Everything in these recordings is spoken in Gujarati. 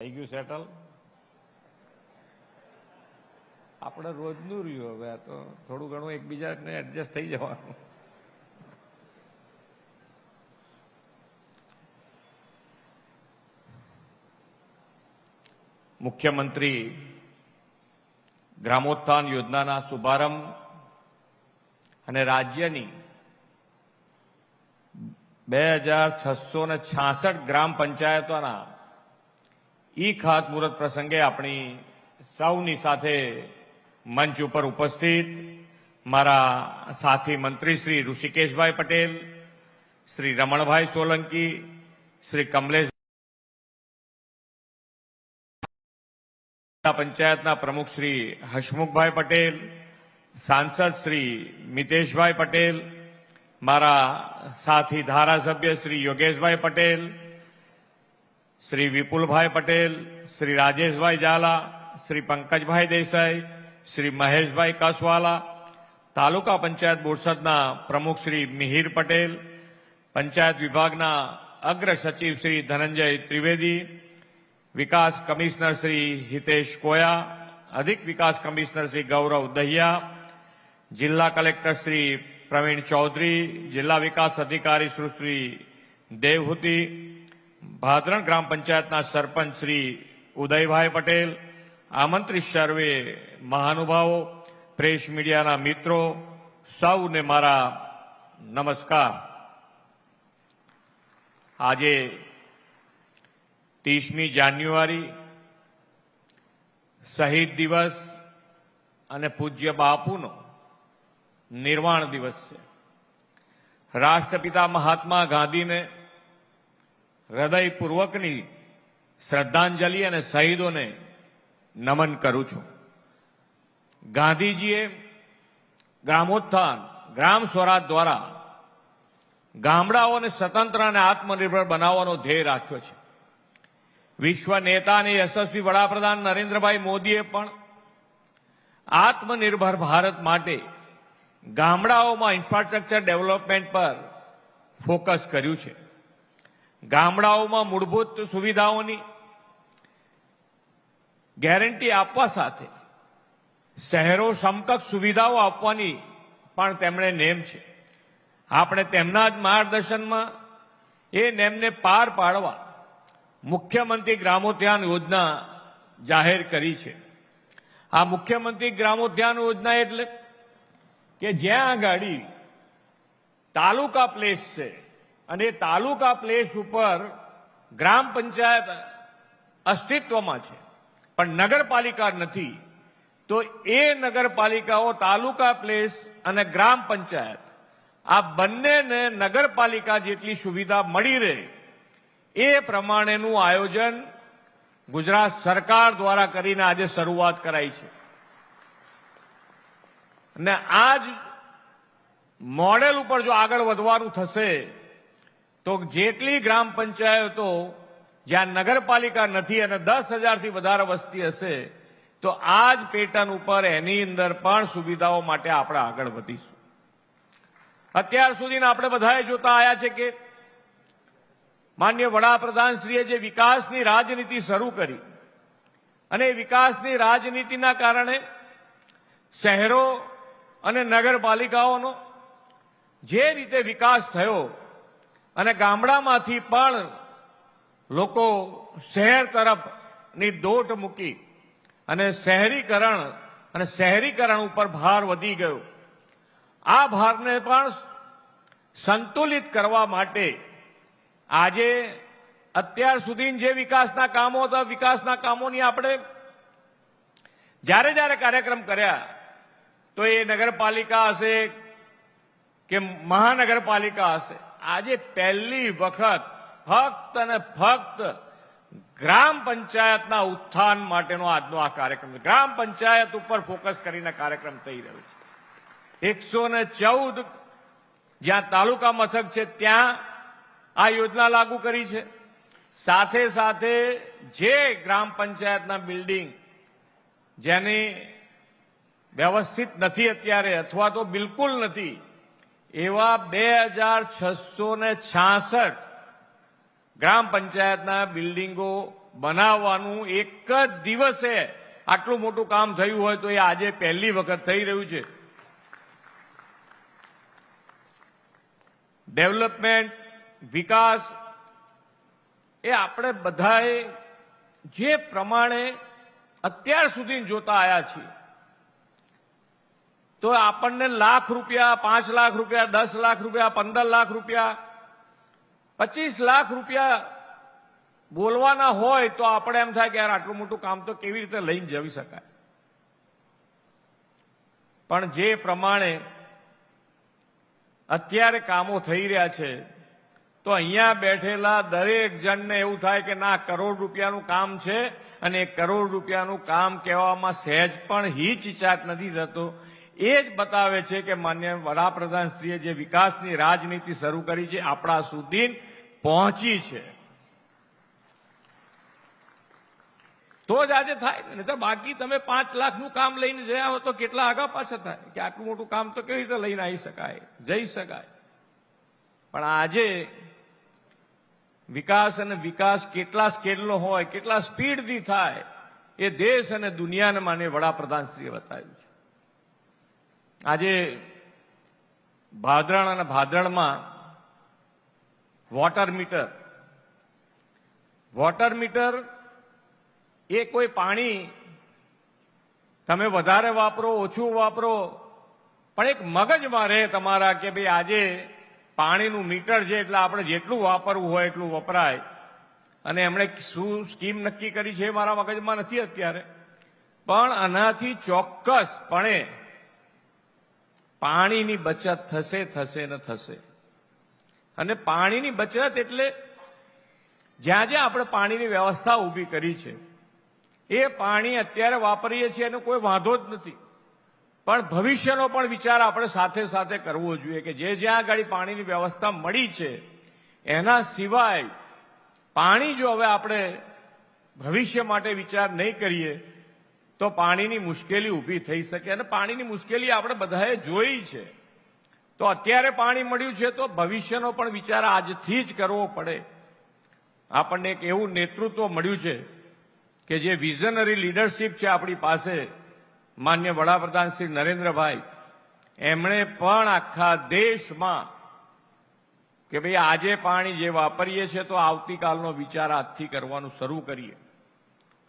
થઈ ગયું સેટલ આપણે રોજનું રહ્યું હવે, આ તો થોડું ઘણું એકબીજાને એડજસ્ટ થઈ જવાનું. મુખ્યમંત્રી ગ્રામોત્થાન યોજનાના શુભારંભ અને રાજ્યની બે હજાર છસો ને છાસઠ ગ્રામ પંચાયતોના ઈ ખાતમુહૂર્ત પ્રસંગે આપણી સૌની સાથે મંચ ઉપર ઉપસ્થિત મારા સાથી મંત્રી શ્રી ઋષિકેશભાઈ પટેલ, શ્રી રમણભાઈ સોલંકી, શ્રી કમલેશ પંચાયતના પ્રમુખ શ્રી હસમુખભાઈ પટેલ, સાંસદ શ્રી મિતેશભાઈ પટેલ, મારા સાથી ધારાસભ્ય શ્રી યોગેશભાઈ પટેલ શ્રી વિપુલભાઈ પટેલ, શ્રી રાજેશભાઈ ઝાલા, શ્રી પંકજભાઈ દેસાઈ, શ્રી મહેશભાઈ કસવાલા, તાલુકા પંચાયત બોરસદના પ્રમુખ શ્રી મિહિર પટેલ, પંચાયત વિભાગના અગ્ર સચિવ શ્રી ધનંજય ત્રિવેદી, વિકાસ કમિશનર શ્રી હિતેશ કોયા, અધિક વિકાસ કમિશનર શ્રી ગૌરવ દહિયા, જિલ્લા કલેક્ટર શ્રી પ્રવીણ ચૌધરી, જિલ્લા વિકાસ અધિકારી સુશ્રી દેવહૂતિ ભાદરણ ગ્રામ પંચાયતના સરપંચ શ્રી ઉદયભાઈ પટેલ, આમંત્રિત સર્વે મહાનુભાવો, પ્રેસ મીડિયાના મિત્રો, સૌને મારા નમસ્કાર. આજે ત્રીસમી જાન્યુઆરી, શહીદ દિવસ અને પૂજ્ય બાપુનો નિર્વાણ દિવસ છે. રાષ્ટ્રપિતા મહાત્મા ગાંધીને હૃદયપૂર્વકની શ્રદ્ધાંજલિ અને શહીદોને નમન કરું છું. ગાંધીજીએ ગ્રામોત્થાન, ગ્રામ સ્વરાજ દ્વારા ગામડાઓને સ્વતંત્ર અને આત્મનિર્ભર બનાવવાનો ધ્યેય રાખ્યો છે. વિશ્વ નેતા અને યશસ્વી વડાપ્રધાન નરેન્દ્રભાઈ મોદીએ પણ આત્મનિર્ભર ભારત માટે ગામડાઓમાં ઇન્ફ્રાસ્ટ્રક્ચર ડેવલપમેન્ટ પર ફોકસ કર્યું છે. ગામડાઓમાં મૂળભૂત સુવિધાઓની ગેરંટી આપવા સાથે શહેરો સમકક્ષ સુવિધાઓ આપવાની પણ તેમણે નેમ છે. આપણે તેમના જ માર્ગદર્શનમાં એ નેમને પાર પાડવા મુખ્યમંત્રી ગ્રામોદ્યાન યોજના જાહેર કરી છે. આ મુખ્યમંત્રી ગ્રામોદ્યાન યોજના એટલે કે જ્યાં આગાડી તાલુકા પ્લેસ છે અને તાલુકા પ્લેસ ઉપર ગ્રામ પંચાયત અસ્તિત્વમાં છે. પણ નગરપાલિકા નથી. તો એ નગરપાલિકાઓ, તાલુકા પ્લેસ અને ગ્રામ પંચાયત, આ બંનેને નગરપાલિકા જેટલી સુવિધા મળી રહે, એ પ્રમાણેનું આયોજન ગુજરાત સરકાર દ્વારા કરીને આજે શરૂઆત કરાઈ છે. અને આ જ મોડેલ ઉપર જો આગળ વધવાનું થશે તો જેટલી ગ્રામ પંચાયતો જ્યાં નગરપાલિકા નથી અને દસ હજારથી વધારે વસ્તી હશે, તો આ જ પેટર્ન ઉપર એની અંદર પણ સુવિધાઓ માટે આપણે આગળ વધીશું. અત્યાર સુધી આપણે બધાએ જોતા આવ્યા છે કે માન્ય વડાપ્રધાનશ્રીએ જે વિકાસની રાજનીતિ શરૂ કરી અને વિકાસની રાજનીતિના કારણે શહેરો અને નગરપાલિકાઓનો જે રીતે વિકાસ થયો અને ગામડામાંથી પણ લોકો શહેર તરફની દોટ મૂકી અને શહેરીકરણ અને શહેરીકરણ ઉપર ભાર વધી ગયો. આ ભારને પણ સંતુલિત કરવા માટે આજે અત્યાર સુધી જે વિકાસના કામો હતા, વિકાસના કામોની આપણે જ્યારે જ્યારે કાર્યક્રમ કર્યા, તો એ નગરપાલિકા હશે કે મહાનગરપાલિકા હશે? આજે પહેલી વખત ફક્ત અને ફક્ત ગ્રામ પંચાયતના ઉત્થાન માટેનો આજનો આ કાર્યક્રમ ગ્રામ પંચાયત ઉપર ફોકસ કરીને કાર્યક્રમ થઈ રહ્યો છે. એકસો ચૌદ જ્યાં તાલુકા મથક છે, ત્યાં આ યોજના લાગુ કરી છે. સાથે સાથે જે ગ્રામ પંચાયતના બિલ્ડિંગ જેની વ્યવસ્થિત નથી અત્યારે અથવા તો બિલકુલ નથી એવા બે હજાર છસો ને છાસઠ ગ્રામ પંચાયતના બિલ્ડિંગો બનાવવાનું એક જ દિવસે આટલું મોટું કામ થયું હોય તો એ આજે પહેલી વખત થઈ રહ્યું છે. ડેવલપમેન્ટ, વિકાસ, એ આપણે બધાએ જે પ્રમાણે અત્યાર સુધી જોતા આવ્યા છીએ. તો આપણને લાખ રૂપિયા, પાંચ લાખ રૂપિયા, દસ લાખ રૂપિયા, પંદર લાખ રૂપિયા, પચીસ લાખ રૂપિયા બોલવાના હોય તો આપણે એમ થાય કે યાર આટલું મોટું કામ તો કેવી રીતે લઈને જવી શકાય? પણ જે પ્રમાણે અત્યારે કામો થઈ રહ્યા છે, તો અહીંયા બેઠેલા દરેક જણને એવું થાય કે ના, કરોડ રૂપિયાનું કામ છે અને કરોડ રૂપિયાનું કામ કહેવામાં સહેજ પણ હિચિચાટ નથી થતો. એ જ બતાવે છે કે માન્ય વડાપ્રધાનશ્રીએ જે વિકાસની રાજનીતિ શરૂ કરી છે, આપણા સુધી પહોંચી છે. તો જ આજે થાય ને તો બાકી તમે પાંચ લાખનું કામ લઈને જયા હો તો કેટલા આગા પાછા થાય? કે આટલું મોટું કામ તો કેવી રીતે લઈને આવી શકાય? જઈ શકાય. પણ આજે વિકાસ અને વિકાસ કેટલા સ્કેલનો હોય, કેટલા સ્પીડથી થાય, એ દેશ અને દુનિયાને માને વડાપ્રધાનશ્રીએ બતાવ્યું છે. આજે ભાદરણ અને ભાદરણમાં વોટર મીટર વોટર મીટર એ કોઈ પાણી તમે વધારે વાપરો, ઓછું વાપરો, પણ એક મગજમાં રહે તમારા કે ભાઈ આજે પાણીનું મીટર છે એટલે આપણે જેટલું વાપરવું હોય એટલું વપરાય. અને એમણે શું સ્કીમ નક્કી કરી છે મારા મગજમાં નથી અત્યારે. પણ આનાથી ચોક્કસપણે પાણીની બચત થશે થશે ને થશે. અને પાણીની બચત એટલે જ્યાં જ્યાં આપણે પાણીની વ્યવસ્થા ઊભી કરી છે, એ પાણી અત્યારે વાપરીએ છીએ એનો કોઈ વાંધો જ નથી. પણ ભવિષ્યનો પણ વિચાર આપણે સાથે સાથે કરવો જોઈએ કે જે જ્યાં આગળ પાણીની વ્યવસ્થા મળી છે, એના સિવાય પાણી જો હવે આપણે ભવિષ્ય માટે વિચાર નહીં કરીએ તો પાણીની મુશ્કેલી ઊભી થઈ શકે અને પાણીની મુશ્કેલી આપણે બધાએ જોઈ છે. તો અત્યારે પાણી મળ્યું છે તો ભવિષ્યનો પણ વિચાર આજથી જ કરવો પડે. આપણને એક એવું નેતૃત્વ મળ્યું છે કે જે વિઝનરી લીડરશીપ છે આપણી પાસે, માન્ય વડાપ્રધાન શ્રી નરેન્દ્રભાઈ, એમણે પણ આખા દેશમાં કે ભાઈ આજે પાણી જે વાપરીએ છીએ તો આવતીકાલનો વિચાર આજથી કરવાનું શરૂ કરીએ.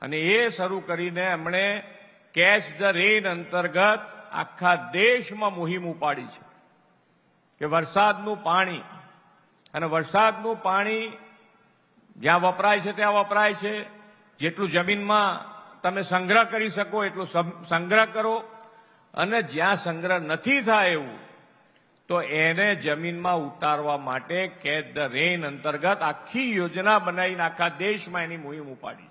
અને એ શરૂ કરીને એમણે કેચ ધ રેન અંતર્ગત આખા દેશમાં મુહિમ ઉપાડી છે. કે વરસાદનું પાણી, અને વરસાદનું પાણી જ્યાં વપરાય છે ત્યાં વપરાય છે. જેટલું જમીનમાં તમે સંગ્રહ કરી શકો, એટલું સંગ્રહ કરો. અને જ્યાં સંગ્રહ નથી થાય એવું, તો એને જમીનમાં ઉતારવા માટે કેચ ધ રેન અંતર્ગત આખી યોજના બનાવીને આખા દેશમાં એની મુહિમ ઉપાડી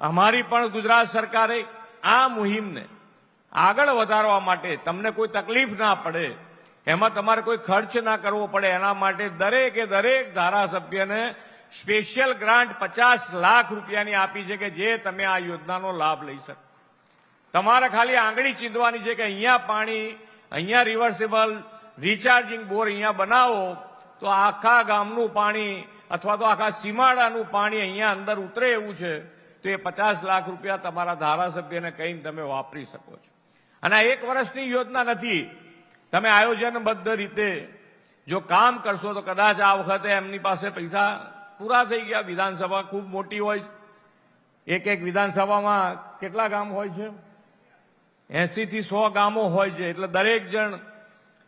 અમારી પણ ગુજરાત સરકારે આ મુહિમને આગળ વધારવા માટે તમને કોઈ તકલીફ ના પડે, એમાં તમારે કોઈ ખર્ચ ના કરવો પડે, એના માટે દરેકે દરેક ધારાસભ્યને સ્પેશિયલ ગ્રાન્ટ પચાસ લાખ રૂપિયાની આપી છે કે જે તમે આ યોજનાનો લાભ લઈ શકો. તમારે ખાલી આંગળી ચીંધવાની છે કે અહીંયા પાણી, અહીંયા રિવર્સેબલ રિચાર્જિંગ બોર અહીંયા બનાવો, તો આખા ગામનું પાણી અથવા તો આખા સીમાડાનું પાણી અહીંયા અંદર ઉતરે એવું છે. તો એ પચાસ લાખ રૂપિયા તમારા ધારાસભ્યને કહીને તમે વાપરી શકો છો. અને એક વર્ષની યોજના નથી. તમે આયોજનબદ્ધ રીતે જો કામ કરશો તો કદાચ આ વખતે એમની પાસે પૈસા પૂરા થઈ ગયા. વિધાનસભા ખૂબ મોટી હોય એક એક વિધાનસભામાં કેટલા ગામ હોય છે? એસી થી સો ગામો હોય છે. એટલે દરેક જણ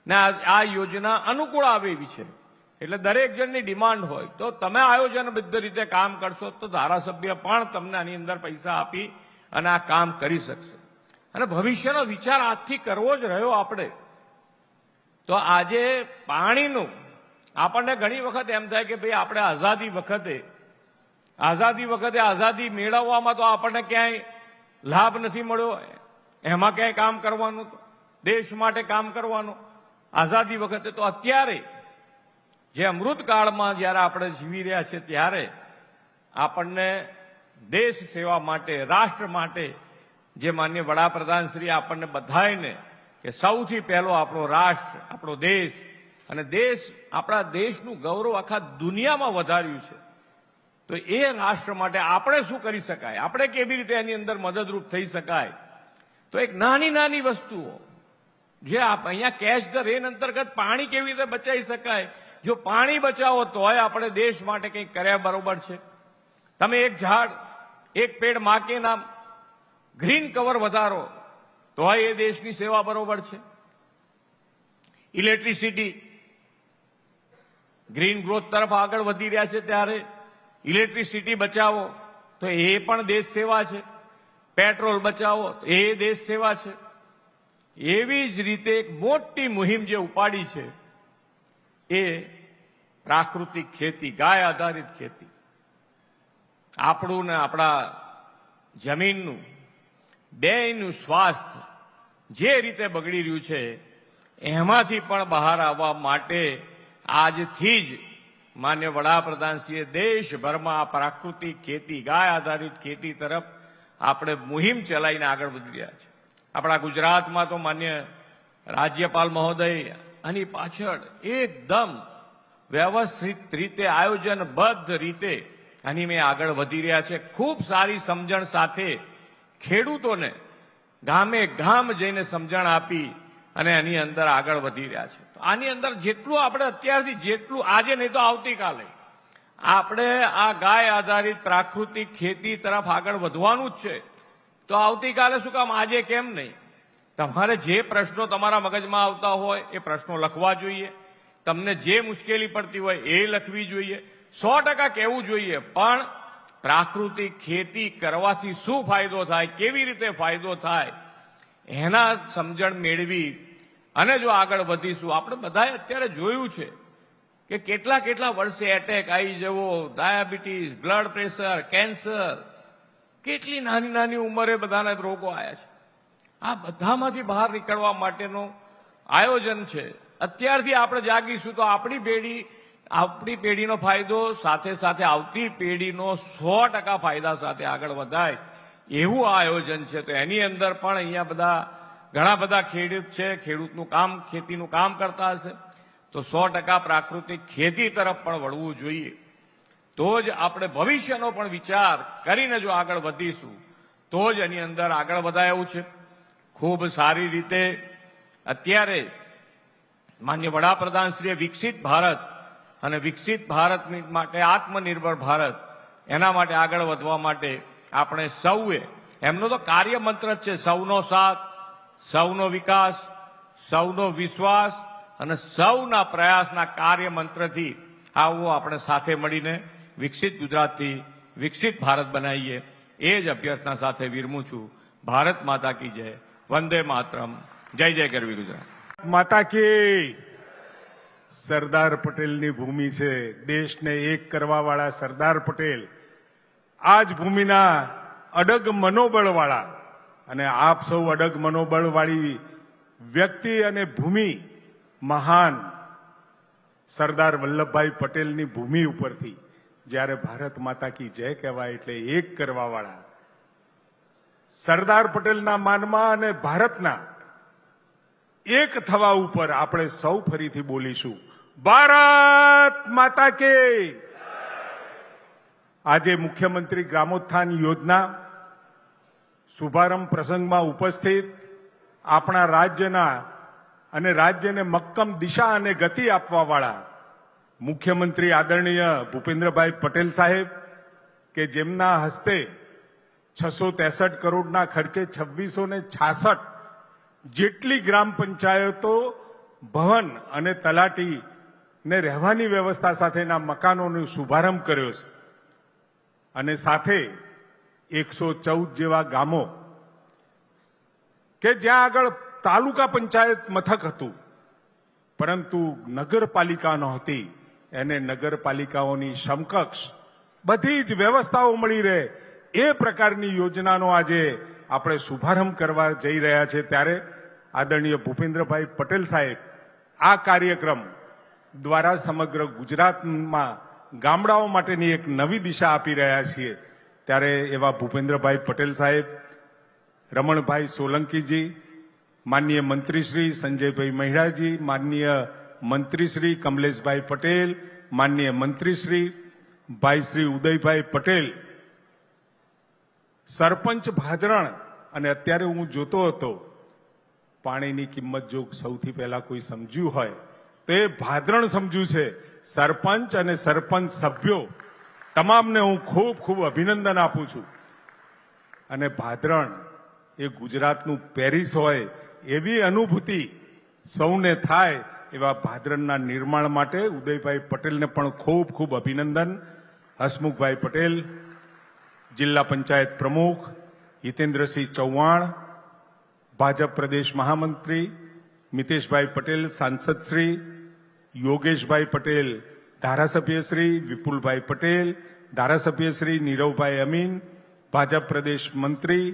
ને આ યોજના અનુકૂળ આવે એવી છે. એટલે દરેક જણની ડિમાન્ડ હોય. તો તમે આયોજનબદ્ધ રીતે કામ કરશો તો ધારાસભ્ય પણ તમને આની અંદર પૈસા આપી અને આ કામ કરી શકશે. અને ભવિષ્યનો વિચાર આજથી કરવો જ રહ્યો આપણે. તો આજે પાણીનું, આપણને ઘણી વખત એમ થાય કે ભાઈ આપણે આઝાદી વખતે આઝાદી વખતે આઝાદી મેળવવામાં તો આપણને ક્યાંય લાભ નથી મળ્યો. એમાં ક્યાંય કામ કરવાનું દેશ માટે કામ કરવાનું. આઝાદી વખતે તો અત્યારે જે અમૃતકાળમાં જ્યારે આપણે જીવી રહ્યા છે ત્યારે આપણને દેશ સેવા માટે, રાષ્ટ્ર માટે જે માન્ય વડાપ્રધાન શ્રી આપણને બધાને કે સૌથી પહેલો આપણો રાષ્ટ્ર, આપણો દેશ અને દેશ, આપણા દેશનું ગૌરવ આખા દુનિયામાં વધાર્યું છે. તો એ રાષ્ટ્ર માટે આપણે શું કરી શકાય? આપણે કેવી રીતે એની અંદર મદદરૂપ થઈ શકાય? તો એક નાની નાની વસ્તુઓ. જે અહીંયા કેચ ધ રેન અંતર્ગત પાણી કેવી રીતે બચાવી શકાય? જો પાણી બચાવો તોય આપણે દેશ માટે કંઈક કર્યા બરોબર છે. તમે એક ઝાડ, એક પેડમાં નામ, ગ્રીન કવર વધારો, તોય એ દેશની સેવા બરોબર છે. ઇલેક્ટ્રિસિટી, ગ્રીન ગ્રોથ તરફ આગળ વધી રહ્યા છે ત્યારે ઇલેક્ટ્રિસિટી બચાવો, તો એ પણ દેશ સેવા છે. પેટ્રોલ બચાવો એ દેશ સેવા છે. એવી જ રીતે એક મોટી મુહિમ જે ઉપાડી છે એ પ્રાકૃતિક ખેતી, ગાય આધારિત ખેતી. આપણું ને આપણા જમીનનું, બેયનું સ્વાસ્થ્ય જે રીતે બગડી રહ્યું છે, એમાંથી પણ બહાર આવવા માટે આજથી જ માન્ય વડાપ્રધાનશ્રીએ દેશભરમાં આ પ્રાકૃતિક ખેતી, ગાય આધારિત ખેતી તરફ આપણે મુહિમ ચલાવીને આગળ વધી રહ્યા છે. આપણા ગુજરાતમાં તો માન્ય રાજ્યપાલ મહોદય આની પાછળ એકદમ વ્યવસ્થિત રીતે આયોજનબદ્ધ રીતે આની મેં આગળ વધી રહ્યા છે. ખૂબ સારી સમજણ સાથે ખેડૂતોને ગામે ગામ જઈને સમજણ આપી અને એની અંદર આગળ વધી રહ્યા છે. આની અંદર જેટલું આપણે અત્યારથી જેટલું આજે નહીં તો આવતીકાલે આપણે આ ગાય આધારિત પ્રાકૃતિક ખેતી તરફ આગળ વધવાનું જ છે. તો આવતીકાલે શું કામ? આજે કેમ નહીં? તમારે જે પ્રશ્નો તમારા મગજમાં આવતા હોય એ પ્રશ્નો લખવા જોઈએ. તમને જે મુશ્કેલી પડતી હોય એ લખવી જોઈએ. સો ટકા કહેવું જોઈએ, પણ પ્રાકૃતિક ખેતી કરવાથી શું ફાયદો થાય, કેવી રીતે ફાયદો થાય, એના સમજણ મેળવી અને જો આગળ વધીશું. આપણે બધાએ અત્યારે જોયું છે કે કેટલા કેટલા વર્ષે એટેક આવી જવો ડાયાબિટીસ બ્લડ પ્રેશર કેન્સર કેટલી નાની નાની ઉંમરે બધાના રોગો આવ્યા છે. આ બધામાંથી બહાર નીકળવા માટેનું આયોજન છે. અત્યારથી આપણે જાગીશું તો આપણી પેઢી, આપણી પેઢીનો ફાયદો સાથે સાથે આવતી પેઢીનો સો ટકા ફાયદા સાથે આગળ વધાય એવું આ આયોજન છે. તો એની અંદર પણ અહીંયા બધા, ઘણા બધા ખેડૂત છે, ખેડૂતનું કામ, ખેતીનું કામ કરતા હશે. તો સો ટકા પ્રાકૃતિક ખેતી તરફ પણ વળવું જોઈએ. તો જ આપણે ભવિષ્યનો પણ વિચાર કરીને જો આગળ વધીશું, તો જ એની અંદર આગળ વધાય એવું છે. ખૂબ સારી રીતે અત્યારે માન્ય વડાપ્રધાન શ્રીએ વિકસિત ભારત અને વિકસિત ભારત માટે આત્મનિર્ભર ભારત એના માટે આગળ વધવા માટે આપણે સૌએ, એમનો તો કાર્ય મંત્ર જ છે, સૌનો સાથ, સૌનો વિકાસ, સૌનો વિશ્વાસ અને સૌના પ્રયાસના કાર્ય મંત્રથી આવો આપણે સાથે મળીને વિકસિત ગુજરાતથી વિકસિત ભારત બનાવીએ. એ જ અભ્યર્થના સાથે વિરમું છું. ભારત માતા કી જય. વંદે માતરમ. જય જય કરવી ગુજરાત. માતા કી! સરદાર પટેલની ભૂમિ છે. દેશને એક કરવા વાળા સરદાર પટેલ. આ જ ભૂમિના અડગ મનોબળ વાળા અને આપ સૌ અડગ મનોબળ વાળી વ્યક્તિ અને ભૂમિ મહાન સરદાર વલ્લભભાઈ પટેલની ભૂમિ ઉપરથી જ્યારે ભારત માતા કી જય કહેવાય એટલે એક કરવા વાળા સરદાર પટેલના માનમાં અને ભારતના એક થવા ઉપર આપણે સૌ ફરીથી બોલીશું. ભારત માતા કે આજે મુખ્યમંત્રી ગ્રામોત્થાન યોજના શુભારંભ પ્રસંગમાં ઉપસ્થિત આપણા રાજ્યના અને રાજ્યને મક્કમ દિશા અને ગતિ આપવાવાળા મુખ્યમંત્રી આદરણીય ભૂપેન્દ્રભાઈ પટેલ સાહેબ કે જેમના હસ્તે છસો ત્રેસઠ કરોડના ખર્ચે છવ્વીસો ને છાસઠ જેટલી ગ્રામ પંચાયતો ભવન અને તલાટી ને રહેવાની વ્યવસ્થા સાથેના મકાનોનો શુભારંભ કર્યો છે. અને સાથે એકસો ચૌદ જેવા ગામો કે જ્યાં આગળ તાલુકા પંચાયત મથક હતું, પરંતુ નગરપાલિકા નહોતી. એને નગરપાલિકાઓની સમકક્ષ બધી જ વ્યવસ્થાઓ મળી રહે એ પ્રકારની યોજનાનો આજે આપણે શુભારંભ કરવા જઈ રહ્યા છે ત્યારે આદરણીય ભૂપેન્દ્રભાઈ પટેલ સાહેબ આ કાર્યક્રમ દ્વારા સમગ્ર ગુજરાતમાં ગામડાઓ માટેની એક નવી દિશા આપી રહ્યા છીએ. ત્યારે એવા ભૂપેન્દ્રભાઈ પટેલ સાહેબ, રમણભાઈ સોલંકીજી, માનનીય મંત્રીશ્રી સંજયભાઈ મહિડાજી, માનનીય મંત્રીશ્રી કમલેશભાઈ પટેલ, માનનીય મંત્રીશ્રી ભાઈ શ્રી ઉદયભાઈ પટેલ સરપંચ ભાદરણ, અને અત્યારે હું જોતો હતો, પાણીની કિંમત જો સૌથી પહેલા કોઈ સમજ્યું હોય, તો એ ભાદરણ સમજ્યું છે. સરપંચ અને સરપંચ સભ્યો, તમામને હું ખૂબ ખૂબ અભિનંદન આપું છું. અને ભાદરણ એ ગુજરાતનું પેરિસ હોય, એવી અનુભૂતિ સૌને થાય એવા ભાદરણના નિર્માણ માટે ઉદયભાઈ પટેલને પણ ખૂબ ખૂબ અભિનંદન. હસમુખભાઈ પટેલ જિલ્લા પંચાયત પ્રમુખ હિતેન્દ્રસિંહ ચૌહાણ, ભાજપ પ્રદેશ મહામંત્રી મિતેશભાઈ પટેલ સાંસદશ્રી યોગેશભાઈ પટેલ ધારાસભ્યશ્રી વિપુલભાઈ પટેલ ધારાસભ્યશ્રી નીરવભાઈ અમીન ભાજપ પ્રદેશ મંત્રી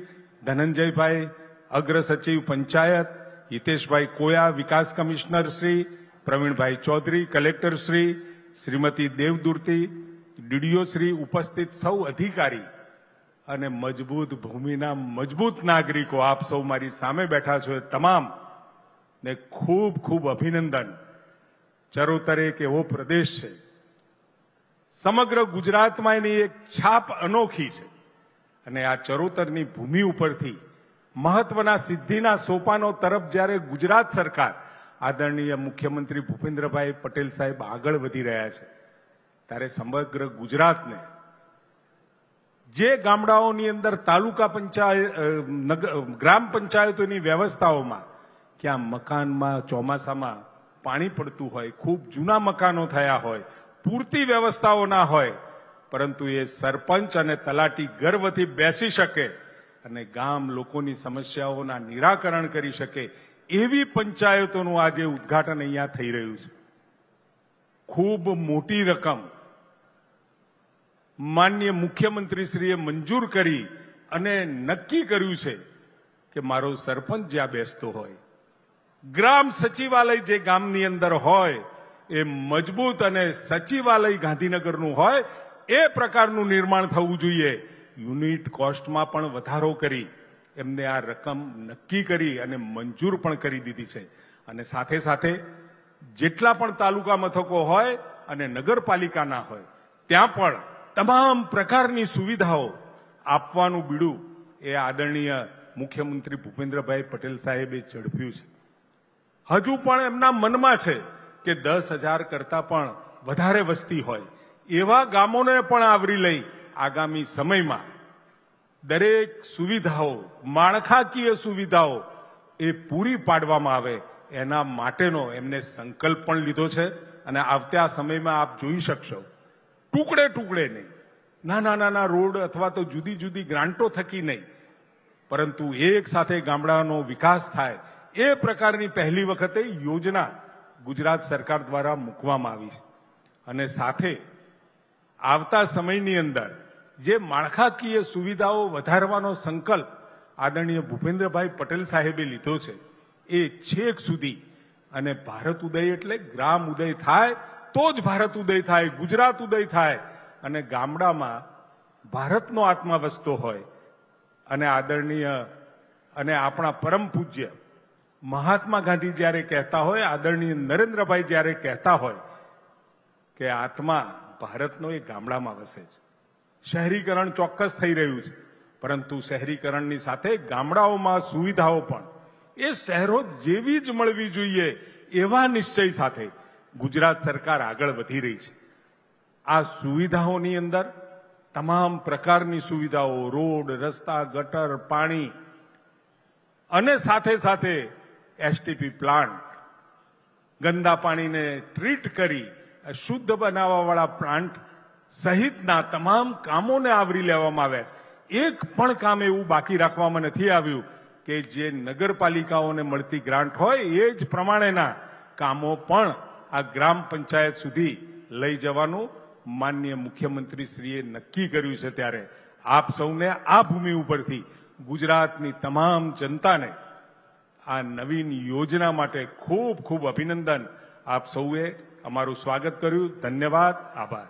ધનંજયભાઈ અગ્ર સચિવ પંચાયત હિતેશભાઈ કોયા વિકાસ કમિશનર શ્રી, પ્રવીણભાઈ ચૌધરી કલેક્ટર શ્રી, શ્રીમતી દેવદૂર્તિ ડીડીઓ શ્રી ઉપસ્થિત સૌ અધિકારી અને મજબૂત ભૂમિના મજબૂત નાગરિકો આપ સૌ મારી સામે બેઠા છો એ તમામ ને ખૂબ ખૂબ અભિનંદન. ચરોતર એક એવો પ્રદેશ છે. સમગ્ર ગુજરાતમાં એની એક છાપ અનોખી છે. અને આ ચરોતરની ભૂમિ ઉપરથી મહત્વના સિદ્ધિના સોપાનો તરફ જ્યારે ગુજરાત સરકાર આદરણીય મુખ્યમંત્રી ભૂપેન્દ્રભાઈ પટેલ સાહેબ આગળ વધી રહ્યા છે, ત્યારે સમગ્ર ગુજરાતને જે ગામડાઓની અંદર તાલુકા પંચાયત ગ્રામ પંચાયતોની વ્યવસ્થાઓમાં ક્યાં મકાનમાં, ચોમાસામાં પાણી પડતું હોય, ખૂબ જૂના મકાનો થયા હોય, પૂરતી વ્યવસ્થાઓ ના હોય, પરંતુ એ સરપંચ અને તલાટી ગર્વથી બેસી શકે અને ગામ લોકોની સમસ્યાઓના નિરાકરણ કરી શકે, એવી પંચાયતોનું આજે ઉદ્ઘાટન અહીંયા થઈ રહ્યું છે. ખૂબ મોટી રકમ માન્ય મુખ્યમંત્રીશ્રીએ મંજૂર કરી અને નક્કી કર્યું છે કે મારો સરપંચ જ્યાં બેસતો હોય, ગ્રામ સચિવાલય જે ગામની અંદર હોય, એ મજબૂત અને સચિવાલય ગાંધીનગરનું હોય, એ પ્રકારનું નિર્માણ થવું જોઈએ. યુનિટ કોસ્ટમાં પણ વધારો કરી, એમને આ રકમ નક્કી કરી અને મંજૂર પણ કરી દીધી છે. અને સાથે સાથે જેટલા પણ તાલુકા મથકો હોય અને નગરપાલિકાના હોય, ત્યાં પણ તમામ પ્રકારની સુવિધાઓ આપવાનું બીડું એ આદરણીય મુખ્યમંત્રી ભૂપેન્દ્રભાઈ પટેલ સાહેબે ઝડપ્યું છે. હજુ પણ એમના મનમાં છે કે દસ હજાર કરતા પણ વધારે વસ્તી હોય. એવા ગામોને પણ આવરી લઈ આગામી સમયમાં દરેક સુવિધાઓ, માળખાકીય સુવિધાઓ એ પૂરી પાડવામાં આવે એના માટેનો એમને સંકલ્પ પણ લીધો છે. અને આવતા સમયમાં આપ જોઈ શકશો ટુકડે ટુકડે નહીં. નાના નાના રોડ અથવા તો જુદી જુદી ગ્રાન્ટો થકી નહીં. પરંતુ એક સાથે ગામડાનો વિકાસ થાય એ પ્રકારની પહેલી વખતે યોજના ગુજરાત સરકાર દ્વારા મૂકવામાં આવી છે. અને સાથે આવતા સમયની અંદર જે માળખાકીય સુવિધાઓ વધારવાનો સંકલ્પ આદરણીય ભૂપેન્દ્રભાઈ પટેલ સાહેબે લીધો છે, એ છેક સુધી અને ભારત ઉદય એટલે ગ્રામ ઉદય થાય તો જ ભારત ઉદય થાય, ગુજરાત ઉદય થાય. અને ગામડામાં ભારતનો આત્મા વસતો હોય અને આદરણીય અને આપણા પરમ પૂજ્ય મહાત્મા ગાંધી જ્યારે કહેતા હોય, આદરણીય નરેન્દ્રભાઈ જ્યારે કહેતા હોય કે આત્મા ભારતનો એ ગામડામાં વસે છે. શહેરીકરણ ચોક્કસ થઈ રહ્યું છે, પરંતુ શહેરીકરણની સાથે ગામડાઓમાં સુવિધાઓ પણ. એ શહેરો જેવી જ મળવી જોઈએ એવા નિશ્ચય સાથે ગુજરાત સરકાર આગળ વધી રહી છે. આ સુવિધાઓની અંદર તમામ પ્રકારની સુવિધાઓ, રોડ, રસ્તા, ગટર, પાણી અને સાથે સાથે એસટીપી પ્લાન્ટ, ગંદા પાણીને ટ્રીટ કરી, શુદ્ધ બનાવવાવાળા પ્લાન્ટ સહિતના તમામ કામોને આવરી લેવામાં આવ્યા છે. એક પણ કામ એવું બાકી રાખવામાં નથી આવ્યું કે જે નગરપાલિકાઓને મળતી ગ્રાન્ટ હોય એ જ પ્રમાણેના કામો પણ આ ગ્રામ પંચાયત સુધી લઈ જવાનું માન્ય મુખ્યમંત્રી શ્રીએ નક્કી કર્યું છે ત્યારે આપ સૌને આ ભૂમિ ઉપરથી ગુજરાતની તમામ જનતાને આ નવીન યોજના માટે ખૂબ ખૂબ અભિનંદન. આપ સૌએ અમારું સ્વાગત કર્યું. ધન્યવાદ. આભાર.